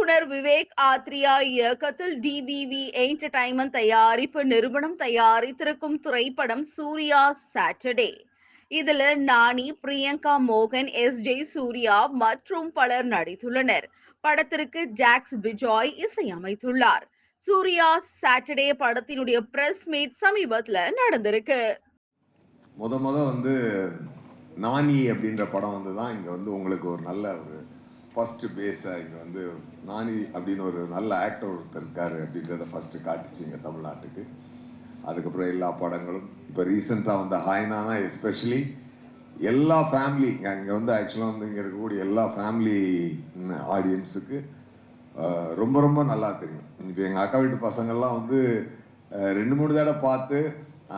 இயக்குனர் விவேக் ஆத்ரியா இயக்கத்தில் DPV entertainment தயாரிப்பு நிறுவனம் தயாரித்திருக்கும் திரைப்படம் சூர்யா சாட்டர்டே இதுல நானி பிரியங்கா மோகன் எஸ் ஜே சூர்யா மற்றும் பலர் நடித்துள்ளனர். படத்திற்கு ஜாக்ஸ் பிஜாய் இசையமைத்துள்ளார். சூர்யா சாட்டர்டே படத்தினுடைய பிரஸ் மீட் சமீபத்துல நடந்திருக்கு. முத முத வந்து நானி அப்படின்ற படம் வந்து தான் இங்கே வந்து உங்களுக்கு ஒரு நல்ல ஒரு ஃபஸ்ட்டு பேஸாக இங்கே வந்து நானி அப்படின்னு ஒரு நல்ல ஆக்டர் ஒருத்தர் இருக்காரு அப்படின்றத ஃபஸ்ட்டு காட்டுச்சு இங்கே தமிழ்நாட்டுக்கு. அதுக்கப்புறம் எல்லா படங்களும். இப்போ ரீசெண்டாக வந்த ஹாய்னானா எஸ்பெஷலி எல்லா ஃபேமிலி இங்கே வந்து ஆக்சுவலாக வந்து இங்கே இருக்கக்கூடிய எல்லா ஃபேமிலி ஆடியன்ஸுக்கு ரொம்ப ரொம்ப நல்லா தெரியும். இப்போ எங்கள் அக்கா வீட்டு பசங்கள்லாம் வந்து ரெண்டு மூணு தடவை பார்த்து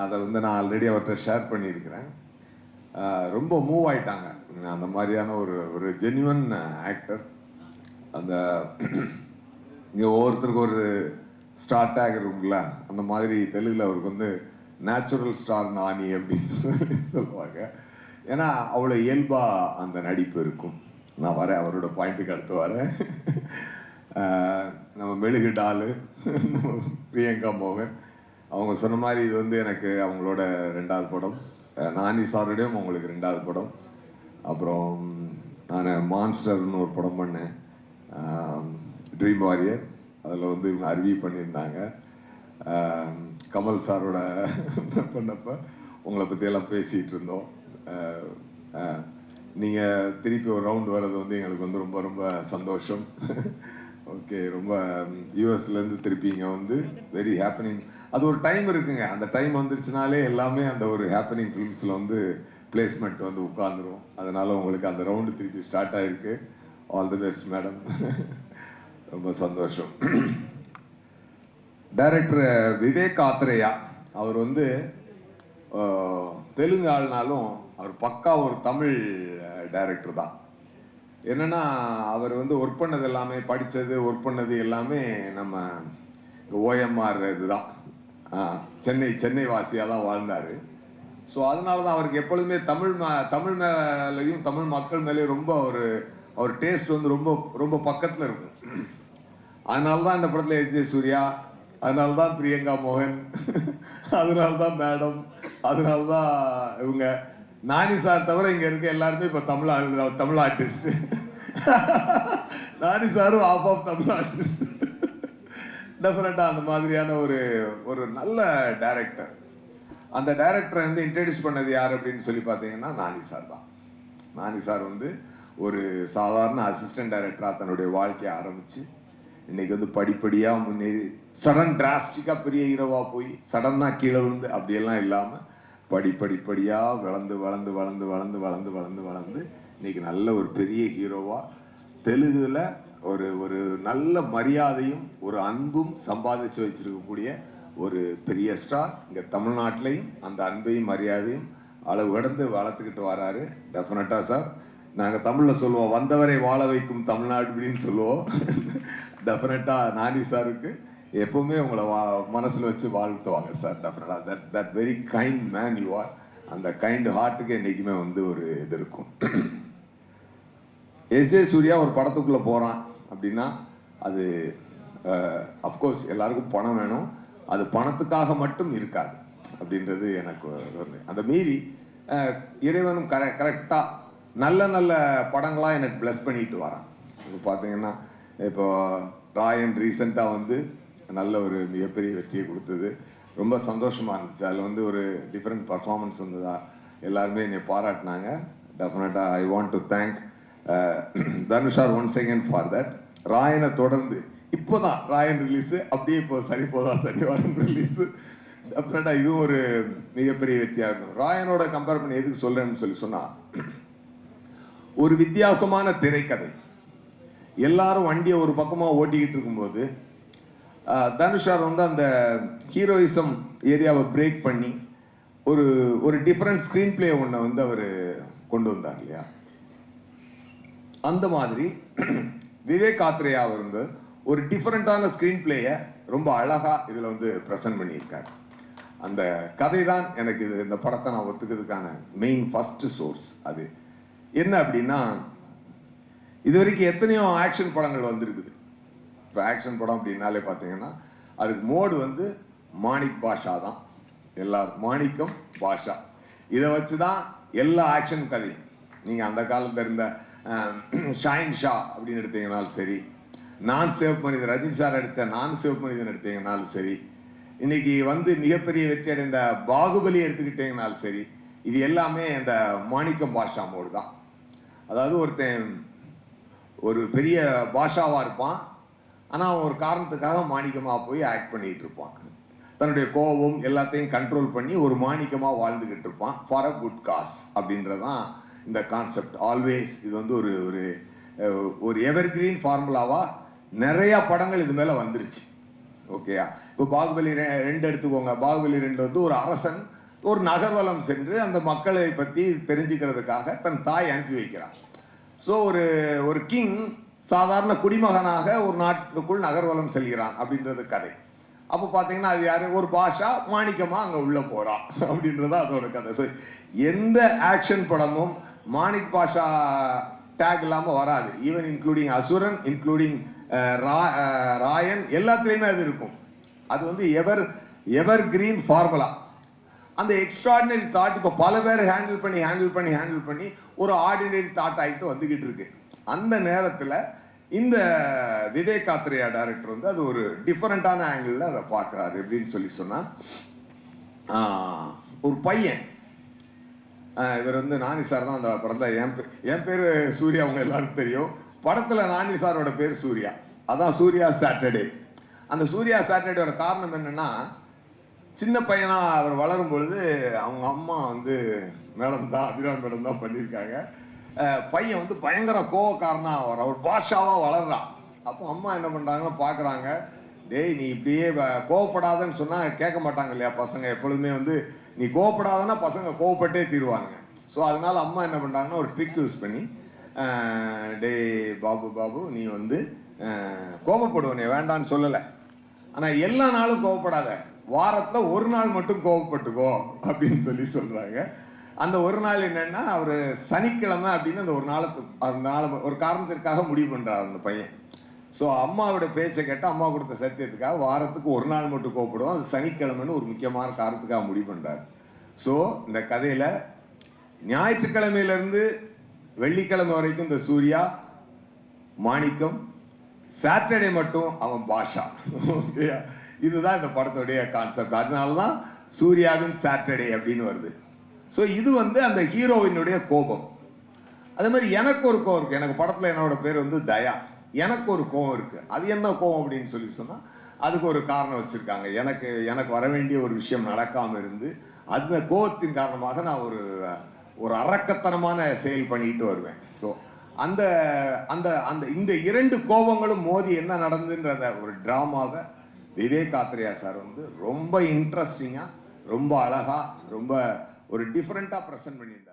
அதை வந்து நான் ஆல்ரெடி அவர்கிட்ட ஷேர் பண்ணியிருக்கிறேன். ரொம்ப மூவ் ஆயிட்டாங்க. அந்த மாதிரியான ஒரு ஒரு ஜென்யூன் ஆக்டர் அந்த இங்கே ஒவ்வொருத்தருக்கு ஒரு ஸ்டார்ட் டேக் இருக்கும்ல அந்த மாதிரி தெலுங்கில் அவருக்கு வந்து நேச்சுரல் ஸ்டார் நானி அப்படின்னு சொல்லி சொல்லுவாங்க. ஏன்னா அவ்வளோ இயல்பாக அந்த நடிப்பு இருக்கும். நான் வரேன் அவரோட பாயிண்ட்டுக்கு அடுத்து வரேன். நம்ம மெழுகு டாலு பிரியங்கா மோகன். அவங்க சொன்ன மாதிரி இது வந்து எனக்கு அவங்களோட ரெண்டாவது படம். நானி சாருடையும் உங்களுக்கு ரெண்டாவது படம். அப்புறம் நான் மான்ஸ்டர்னு ஒரு படம் பண்ணேன். ட்ரீம் வாரியர் அதில் வந்து இவங்க அருவி பண்ணியிருந்தாங்க. கமல் சாரோட பண்ணப்போ உங்களை பற்றியெல்லாம் பேசிகிட்டு இருந்தோம். நீங்கள் திருப்பி ஒரு ரவுண்ட் வர்றது வந்து எங்களுக்கு வந்து ரொம்ப ரொம்ப சந்தோஷம். ஓகே ரொம்ப யூஎஸ்லேருந்து திருப்பி இங்கே வந்து வெரி ஹாப்பனிங் அது ஒரு டைம் இருக்குங்க. அந்த டைம் வந்துருச்சுனாலே எல்லாமே அந்த ஒரு ஹாப்பனிங் ஃபிலிம்ஸில் வந்து பிளேஸ்மெண்ட் வந்து உட்காந்துரும் அதனால் உங்களுக்கு அந்த ரவுண்டு திருப்பி ஸ்டார்ட் ஆகிருக்கு ஆல் தி பெஸ்ட் மேடம் ரொம்ப சந்தோஷம். டைரக்டர் விவேக் ஆத்ரேயா அவர் வந்து தெலுங்கு ஆள்னாலும் அவர் பக்கா ஒரு தமிழ் டைரக்டர் தான். என்னென்னா அவர் வந்து ஒர்க் பண்ணது எல்லாமே படித்தது ஒர்க் பண்ணது எல்லாமே நம்ம ஓஎம்ஆர் இதுதான். தான் சென்னை சென்னை வாசியாக தான் வாழ்ந்தார். ஸோ அதனால தான் அவருக்கு எப்பொழுதுமே தமிழ் ம தமிழ் மேலேயும் தமிழ் மக்கள் மேலேயும் ரொம்ப ஒரு அவர் டேஸ்ட் வந்து ரொம்ப ரொம்ப பக்கத்தில் இருக்கும். அதனால தான் இந்த படத்தில் எஸ் ஜே சூர்யா அதனால தான் பிரியங்கா மோகன் அதனால தான் மேடம் அதனால தான் இவங்க நானி சார் தவிர இங்கே இருக்க எல்லாருமே இப்போ தமிழ் தமிழ் ஆர்டிஸ்ட் நானி சாரும் ஆஃப் ஆஃப் தமிழ் ஆர்டிஸ்ட் டெஃபினட்டாக அந்த மாதிரியான ஒரு ஒரு நல்ல டைரக்டர் அந்த டைரக்டரை வந்து இன்ட்ரடியூஸ் பண்ணது யார் அப்படின்னு சொல்லி பார்த்தீங்கன்னா நானி சார் தான். நானி சார் வந்து ஒரு சாதாரண அசிஸ்டன்ட் டைரக்டராக தன்னுடைய வாழ்க்கையை ஆரம்பித்து இன்றைக்கி வந்து படிப்படியாக முன்னேறி சடன் டிராஸ்டிக்காக பெரிய ஹீரோவாக போய் சடனாக கீழே விழுந்து அப்படியெல்லாம் இல்லாமல் படிப்படிப்படியாக வளர்ந்து வளர்ந்து வளர்ந்து வளர்ந்து வளர்ந்து வளர்ந்து வளர்ந்து இன்னைக்கு நல்ல ஒரு பெரிய ஹீரோவாக தெலுங்குல ஒரு ஒரு நல்ல மரியாதையும் ஒரு அன்பும் சம்பாதிச்சு வச்சுருக்கக்கூடிய ஒரு பெரிய ஸ்டார் இங்கே தமிழ்நாட்டிலையும் அந்த அன்பையும் மரியாதையும் அளவு கடந்து வளர்த்துக்கிட்டு வராரு. டெஃபினட்டாக சார் நாங்கள் தமிழில் சொல்லுவோம் வந்தவரை வாழ வைக்கும் தமிழ்நாடு அப்படின்னு சொல்லுவோம். டெஃபினட்டாக நானி சாருக்கு எப்பவுமே உங்களை வா மனசில் வச்சு வாழ்த்துவாங்க சார் டெஃபினட்டாக that that very kind man you are அந்த கைண்ட் ஹார்ட்டுக்கு என்றைக்குமே வந்து ஒரு இது இருக்கும். எஸ் ஏ சூர்யா ஒரு படத்துக்குள்ளே போகிறான் அப்படின்னா அது அஃப்கோர்ஸ் எல்லாருக்கும் பணம் வேணும். அது பணத்துக்காக மட்டும் இருக்காது அப்படின்றது எனக்கு அந்த மீறி இறைவனும் கர கரெக்டாக நல்ல நல்ல படங்களாக எனக்கு ப்ளஸ் பண்ணிட்டு வரான். இப்போ பார்த்தீங்கன்னா இப்போ ராயன் ரீசெண்டாக வந்து நல்ல ஒரு மிகப்பெரிய வெற்றியை கொடுத்தது. ரொம்ப சந்தோஷமாக இருந்துச்சு. அதில் வந்து ஒரு டிஃப்ரெண்ட் பர்ஃபார்மன்ஸ் வந்ததா எல்லாருமே என்னை பாராட்டினாங்க. டெஃபினட்டாக ஐ வாண்ட் டு தேங்க் தனுஷார் ஒன் செகண்ட் ஃபார் தட் ராயனை தொடர்ந்து இப்போ தான் ராயன் ரிலீஸு அப்படியே இப்போ சரி போதா சரி வரும் ரிலீஸு டெஃபினட்டாக இதுவும் ஒரு மிகப்பெரிய வெற்றியாக இருக்கும். ராயனோட கம்பேர் பண்ணி எதுக்கு சொல்கிறேன்னு சொல்லி சொன்னால் ஒரு வித்தியாசமான திரைக்கதை. எல்லாரும் வண்டியை ஒரு பக்கமாக ஓட்டிக்கிட்டு இருக்கும்போது தனுஷார் வந்து அந்த ஹீரோயிசம் ஏரியாவை பிரேக் பண்ணி ஒரு ஒரு டிஃப்ரெண்ட் ஸ்க்ரீன் பிளே ஒன்றை வந்து அவர் கொண்டு வந்தார் இல்லையா? அந்த மாதிரி விவேக் ஆத்ரேயா அவர் வந்து ஒரு டிஃப்ரெண்ட்டான ஸ்க்ரீன் பிளேயை ரொம்ப அழகாக இதில் வந்து ப்ரெசன்ட் பண்ணியிருக்காரு. அந்த கதை தான் எனக்கு இது இந்த படத்தை நான் ஒத்துக்கிறதுக்கான மெயின் ஃபஸ்ட்டு சோர்ஸ் அது. என்ன அப்படின்னா இது வரைக்கும் எத்தனையோ ஆக்ஷன் படங்கள் வந்திருக்குது. இப்போ ஆக்ஷன் படம் அப்படின்னாலே பார்த்தீங்கன்னா அதுக்கு மோடு வந்து மாணிக் பாஷா தான். எல்லா மாணிக்கம் பாஷா. இதை வச்சு தான் எல்லா ஆக்ஷன் கதையும். நீங்கள் அந்த காலத்தில் இருந்த ஷாயின் ஷா அப்படின்னு எடுத்தீங்கனாலும் சரி நான் சேவ் மனிதன் ரஜினி சார் அடித்த நான் சேவ் மனிதன் எடுத்தீங்கனாலும் சரி இன்னைக்கு வந்து மிகப்பெரிய வெற்றி அடைந்த பாகுபலி எடுத்துக்கிட்டீங்கனாலும் சரி இது எல்லாமே அந்த மாணிக்கம் பாஷா மோடு தான். அதாவது ஒருத்தன் ஒரு பெரிய பாஷாவாக இருப்பான் ஆனால் அவன் ஒரு காரணத்துக்காக மாணிக்கமாக போய் ஆக்ட் பண்ணிகிட்டு இருப்பான் தன்னுடைய கோபம் எல்லாத்தையும் கண்ட்ரோல் பண்ணி ஒரு மாணிக்கமாக வாழ்ந்துக்கிட்டு இருப்பான். ஃபார் அ குட் காஸ் அப்படின்றதான் இந்த கான்செப்ட் ஆல்வேஸ் இது வந்து ஒரு ஒரு ஒரு எவர்கிரீன் ஃபார்முலாவாக நிறையா படங்கள் இது மேலே வந்துருச்சு. ஓகேயா இப்போ பாகுபலி ரெ- ரெண்டு எடுத்துக்கோங்க. பாகுபலி ரெண்டு வந்து ஒரு அரசன் ஒரு நகர்வலம் சென்று அந்த மக்களை பற்றி தெரிஞ்சுக்கிறதுக்காக தன் தாய் அனுப்பி வைக்கிறான் ஸோ ஒரு ஒரு கிங் சாதாரண குடிமகனாக ஒரு நாட்டுக்குள் நகர்வலம் செல்கிறான் அப்படின்றது கதை. அப்போ பார்த்தீங்கன்னா அது யார்? ஒரு பாஷா மாணிக்கமாக அங்கே உள்ளே போகிறான் அப்படின்றது அதோட கதை. ஸோ எந்த ஆக்ஷன் படமும் மாணிக் பாஷா டேக் இல்லாமல் வராது. Even including Asuran including Raayan எல்லாத்துலேயுமே அது இருக்கும். அது வந்து எவர் எவர் கிரீன் ஃபார்முலா அந்த எக்ஸ்ட்ராடினரி தாட் இப்போ பல பேர் ஹேண்டில் பண்ணி ஹேண்டில் பண்ணி ஹேண்டில் பண்ணி ஒரு ஆர்டினரி தாட் ஆகிட்டு வந்துக்கிட்டு இருக்கு. அந்த நேரத்தில் இந்த விவேக் காத்ரியா டைரக்டர் வந்து அது ஒரு டிஃப்ரெண்ட்டான ஆங்கிளில் அதை பார்க்குறாரு எப்படின்னு சொல்லி சொன்னால் ஒரு பையன். இவர் வந்து நானி சார் தான் அந்த படத்தில். என் பே- என் பேர் சூர்யா அவங்க எல்லாருக்கும் தெரியும். படத்தில் நானி சாரோட பேர் சூர்யா. அதான் சூர்யா சாட்டர்டே. அந்த சூர்யா சாட்டர்டேயோட காரணம் என்னென்னா சின்ன பையனாக அவர் வளரும் பொழுது அவங்க அம்மா வந்து மேடம் தான் அபிராம் மேடம் தான் பண்ணியிருக்காங்க. பையன் வந்து பயங்கர கோவக்காரனாக அவர். அவர் பாஷாவாக வளர்றான். அப்போ அம்மா என்ன பண்ணுறாங்கன்னு பார்க்குறாங்க. டேய் நீ இப்படியே வ- கோவப்படாதன்னு சொன்னால் கேட்க மாட்டாங்க இல்லையா பசங்க? எப்பொழுதுமே வந்து நீ கோவப்படாதன்னா பசங்க கோவப்பட்டே தீருவாங்க ஸோ அதனால் அம்மா என்ன பண்ணுறாங்கன்னா ஒரு ட்ரிக் யூஸ் பண்ணி டே டேய் பாபு பாபு நீ வந்து கோபப்படுவனே நீ வேண்டான்னு சொல்லலை. ஆனால் எல்லா நாளும் கோவப்படாத. வாரத்தில் ஒரு நாள் மட்டும் கோவப்பட்டுக்கோ அப்படின்னு சொல்லி சொல்கிறாங்க அந்த ஒரு நாள் என்னன்னா அவர் சனிக்கிழமை அப்படின்னு அந்த ஒரு நாளுக்கு அந்த நாள் ஒரு காரணத்திற்காக முடிவு பண்ணுறார் அந்த பையன். ஸோ அம்மாவோட பேச்சை கேட்டால் அம்மா கொடுத்த சத்தியத்துக்காக வாரத்துக்கு ஒரு நாள் மட்டும் கூப்பிடுவோம் அது சனிக்கிழமைன்னு ஒரு முக்கியமான காரணத்துக்காக முடிவு பண்ணுறார் ஸோ இந்த கதையில் ஞாயிற்றுக்கிழமையிலேருந்து வெள்ளிக்கிழமை வரைக்கும் இந்த சூர்யா மாணிக்கம் சாட்டர்டே மட்டும் அவன் பாஷா. ஓகேயா இதுதான் இந்த படத்துடைய கான்செப்ட் அதனால தான் சூர்யாவின் சாட்டர்டே அப்படின்னு வருது. ஸோ இது வந்து அந்த ஹீரோவினுடைய கோபம். அதே மாதிரி எனக்கு ஒரு கோவம் இருக்குது எனக்கு படத்தில் என்னோட பேர் வந்து தயா. எனக்கு ஒரு கோவம் இருக்குது அது என்ன கோவம் அப்படின்னு சொல்லி சொன்னால் அதுக்கு ஒரு காரணம் வச்சுருக்காங்க. எனக்கு எனக்கு வர வேண்டிய ஒரு விஷயம் நடக்காமல் இருந்து அந்த கோபத்தின் காரணமாக நான் ஒரு ஒரு அரக்கத்தனமான செயல் பண்ணிக்கிட்டு வருவேன். ஸோ அந்த அந்த அந்த இந்த இரண்டு கோபங்களும் மோதி என்ன நடந்துன்றத ஒரு ட்ராமாவை விவேக் ஆத்ரேயா சார் வந்து ரொம்ப இன்ட்ரெஸ்டிங்காக ரொம்ப அழகாக ரொம்ப ஒரு டிஃப்ரெண்ட்டாக ப்ரெசென்ட் பண்ணியிருந்தார்.